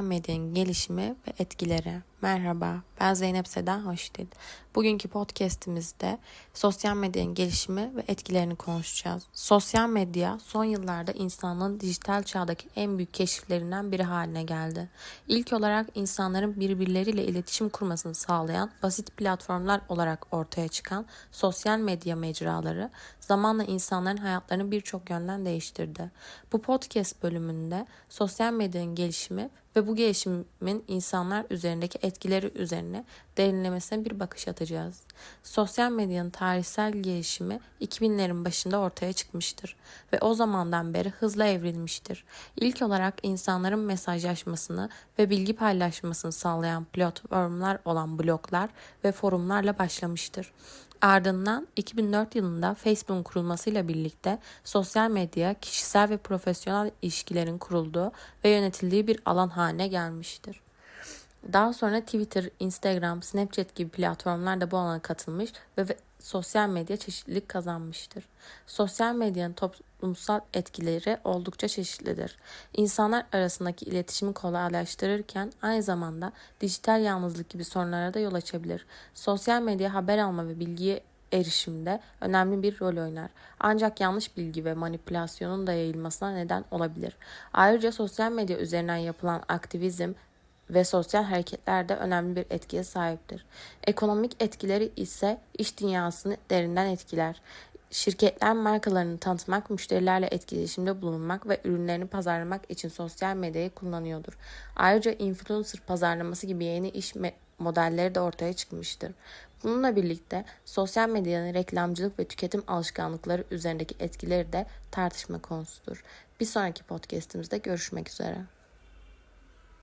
Medyanın gelişimi ve etkileri. Merhaba, ben Zeynep Seda Hoşdil. Bugünkü podcastimizde sosyal medyanın gelişimi ve etkilerini konuşacağız. Sosyal medya son yıllarda insanlığın dijital çağdaki en büyük keşiflerinden biri haline geldi. İlk olarak insanların birbirleriyle iletişim kurmasını sağlayan basit platformlar olarak ortaya çıkan sosyal medya mecraları zamanla insanların hayatlarını birçok yönden değiştirdi. Bu podcast bölümünde sosyal medyanın gelişimi ve bu gelişimin insanlar üzerindeki etkileri üzerine derinlemesine bir bakış atacağız. Sosyal medyanın tarihsel gelişimi 2000'lerin başında ortaya çıkmıştır ve o zamandan beri hızla evrilmiştir. İlk olarak insanların mesajlaşmasını ve bilgi paylaşmasını sağlayan platformlar olan bloglar ve forumlarla başlamıştır. Ardından 2004 yılında Facebook'un kurulmasıyla birlikte sosyal medya kişisel ve profesyonel ilişkilerin kurulduğu ve yönetildiği bir alan haline gelmiştir. Daha sonra Twitter, Instagram, Snapchat gibi platformlar da bu alana katılmış ve, sosyal medya çeşitlilik kazanmıştır. Sosyal medyanın toplumsal etkileri oldukça çeşitlidir. İnsanlar arasındaki iletişimi kolaylaştırırken aynı zamanda dijital yalnızlık gibi sorunlara da yol açabilir. Sosyal medya haber alma ve bilgiye erişimde önemli bir rol oynar. Ancak yanlış bilgi ve manipülasyonun da yayılmasına neden olabilir. Ayrıca sosyal medya üzerinden yapılan aktivizm ve sosyal hareketler de önemli bir etkiye sahiptir. Ekonomik etkileri ise iş dünyasını derinden etkiler. Şirketler markalarını tanıtmak, müşterilerle etkileşimde bulunmak ve ürünlerini pazarlamak için sosyal medyayı kullanıyordur. Ayrıca influencer pazarlaması gibi yeni iş modelleri de ortaya çıkmıştır. Bununla birlikte sosyal medyanın reklamcılık ve tüketim alışkanlıkları üzerindeki etkileri de tartışma konusudur. Bir sonraki podcastimizde görüşmek üzere.